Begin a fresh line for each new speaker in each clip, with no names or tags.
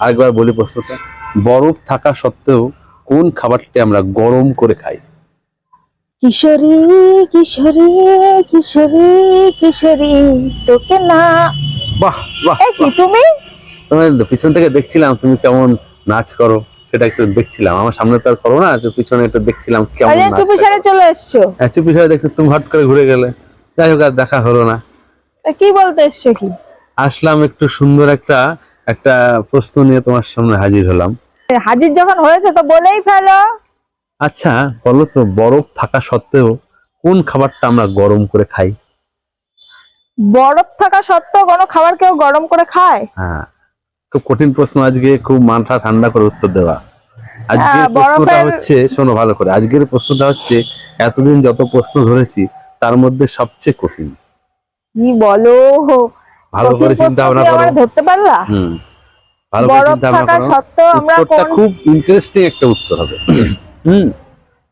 আরেকবার বলি প্রশ্নটা বরফ থাকা সত্ত্বেও কোন খাবারটি আমরা গরম করে খাই?
কিশোরী কিশোরী কিশোরী কিশোরী তোকে না।
বাহ বাহ
কি তুমি?
পিছন থেকে দেখছিলাম তুমি কেমন নাচ করো সেটা একটু দেখছিলাম। আমার সামনে তো আর করো না তো পিছনে একটু দেখছিলাম কেমন নাচ
চুপি সারে চলে এসছো।
হ্যাঁ চুপি সারে দেখতে তুমি হট করে ঘুরে গেলে। যাই হোক আর দেখা হলো না।
কি বলতে এসছো কি?
আসলাম একটু সুন্দর একটা একটা প্রশ্ন নিয়ে তোমার সামনে হাজির হলাম।
হাজির যখন হয়েছে তো বলেই ফেলো।
আচ্ছা বলো তো বরফ থাকা সত্ত্বেও কোন খাবারটা আমরা গরম করে খাই?
বরফ থাকা সত্ত্বেও কোনো খাবার কেউ গরম করে খায়?
হ্যাঁ খুব কঠিন প্রশ্ন আজকে খুব মাথা ঠান্ডা করে উত্তর দেওয়া। আজকের
হ্যাঁ,
প্রশ্নটা হচ্ছে শোনো ভালো করে আজকের প্রশ্নটা হচ্ছে এতদিন যত প্রশ্ন ধরেছি তার মধ্যে সবচেয়ে কঠিন।
কি বলো?
ভালো করে চিন্তা ভাবনা করো।
ধরতে পারলা?
হুম ভালো করে চিন্তা ভাবনা করো।
সত্ত্বেও আমরা
উত্তরটা
কোন
খুব ইন্টারেস্টিং একটা উত্তর হবে। হুম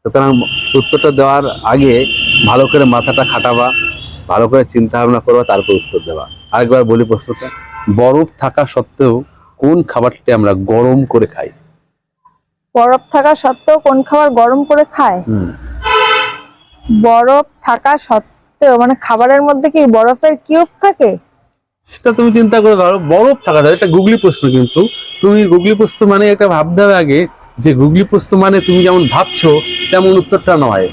সুতরাং উত্তরটা দেওয়ার আগে ভালো করে মাথাটা খাটাবা ভালো করে চিন্তা ভাবনা করবা তারপর উত্তর দেওয়া আরেকবার বলি প্রশ্নটা বরফ থাকা সত্ত্বেও কোন খাবারটি আমরা গরম করে খাই?
বরফ থাকা সত্ত্বেও কোন খাবার গরম করে খায়?
হুম।
বরফ থাকা সত্ত্বেও মানে খাবারের মধ্যে কি বরফের কিউব থাকে?
সেটা তুমি চিন্তা করে ধরো বরফ থাকা যায় এটা গুগলি প্রশ্ন কিন্তু। তুমি গুগলি প্রশ্ন মানে এটা ভাবতে হবে আগে যে গুগলি প্রশ্ন মানে তুমি যেমন ভাবছ তেমন উত্তরটা নয়।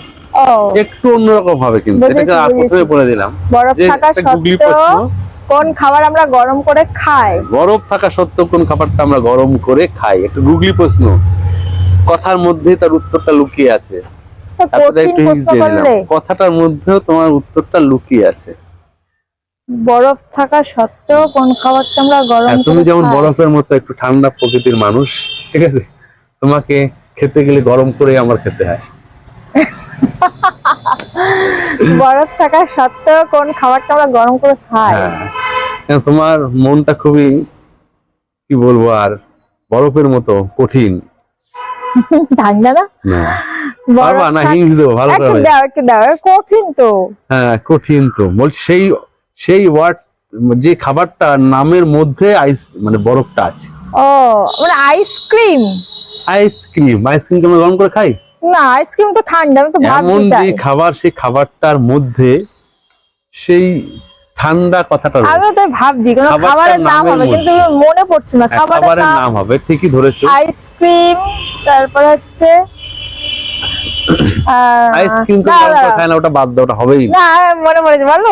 একটু অন্যরকম হবে কিন্তু এটাকে প্রথমে বলে দিলাম
বরফ থাকা সত্ত্বেও
প্রশ্ন।
কোন খাবার আমরা গরম করে খাই?
বরফ থাকা সত্ত্বেও কোন খাবারটা আমরা গরম করে খাই? একটু গুগলি প্রশ্ন। কথার মধ্যে তার উত্তরটা লুকিয়ে আছে। একটু কথাটার মধ্যেও তোমার উত্তরটা লুকিয়ে আছে।
বরফ থাকা সত্ত্বেও কোন খাবারটা আমরা গরম
হ্যাঁ, তুমি যেমন বরফের মতো একটু ঠান্ডা প্রকৃতির মানুষ ঠিক আছে? তোমাকে খেতে গেলে গরম করে আমার খেতে হয়।
বরফ থাকা সত্ত্বেও কোন খাবারটা আমরা গরম করে খাই?
হ্যাঁ তোমার মনটা খুবই কি বলব আর বরফের মতো কঠিন।
ঠান্ডা না
না।
বরফ
পারবা না হিংস দেবো ভালো
একটু
করে
দাও একটু দাও কঠিন তো।
হ্যাঁ কঠিন তো। বলছি সেই সেই ওয়ার্ড যে খাবারটা নামের মধ্যে আইস মানে বরফটা আছে।
ও মানে আইসক্রিম
আইসক্রিম আইসক্রিম আমরা গরম করে খাই?
না আইসক্রিম তো ঠান্ডা আমি তো
এমন যে খাবার সেই খাবারটার মধ্যে সেই ঠান্ডা কথাটা।
আমিও তো ভাবছি কোন খাবারের নাম হবে কিন্তু মনে পড়ছে না।
হ্যাঁ,
খাবারের নাম
হবে ঠিকই ধরেছো।
আইসক্রিম তারপর হচ্ছে
আইসক্রিম তো করে
না,
খায় না ওটা বাদ দাও ওটা হবেই না।
মনে পড়েছে
হুম?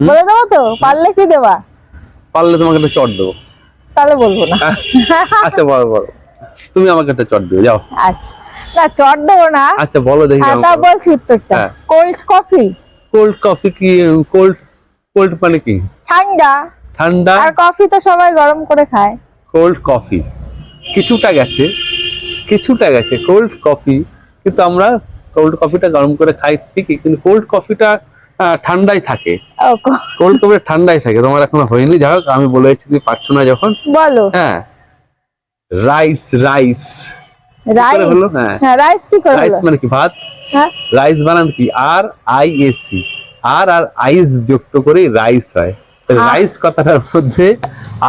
বলে দেবো তো? পারলে কি দেবা?
পারলে তোমাকে একটা চট দেবো।
তাহলে বলব না।
আচ্ছা বলো বলো। তুমি আমাকে একটা চট দিও যাও।
আচ্ছা। না চট দেবো না।
আচ্ছা বলো দেখি
হ্যাঁ তা বলছি উত্তরটা। কোল্ড কফি
কোল্ড কফি কি কোল্ড কোল্ড মানে কি?
ঠান্ডা।
ঠান্ডা?
আর কফি তো সবাই গরম করে খায়।
কোল্ড কফি কিছুটা গেছে কিছুটা গেছে। কোল্ড কফি কিন্তু আমরা কোল্ড কফিটা গরম করে খাই ঠিকই কিন্তু কোল্ড কফিটা ঠান্ডাই থাকে। কোল্ড কফি ঠান্ডাই থাকে। তোমার এখনও হয়নি। যাই হোক আমি বলে যাচ্ছি তুমি পারছ না যখন।
বলো।
হ্যাঁ। রাইস রাইস
রাইস
হ্যাঁ।
হ্যাঁ রাইস কি করে
রাইস মানে কি? ভাত?
হ্যাঁ।
রাইস বানান কি? R I S C R R ice যুক্ত করে রাইস হয়। রাইস কথাটার মধ্যে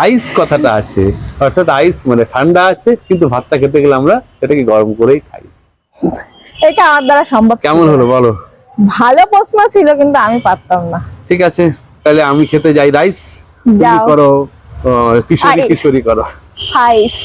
আইস কথাটা আছে। অর্থাৎ আইস মানে ঠান্ডা আছে কিন্তু ভাতটা খেতে গেলে আমরা এটাকে গরম করেই খাই।
এটা আমার দ্বারা সম্ভব
কেমন হলো বলো?
ভালো প্রশ্ন ছিল কিন্তু আমি পারতাম না।
ঠিক আছে তাহলে আমি খেতে যাই রাইস। তুমি করো কিশোরী কিশোরী করো।
আইস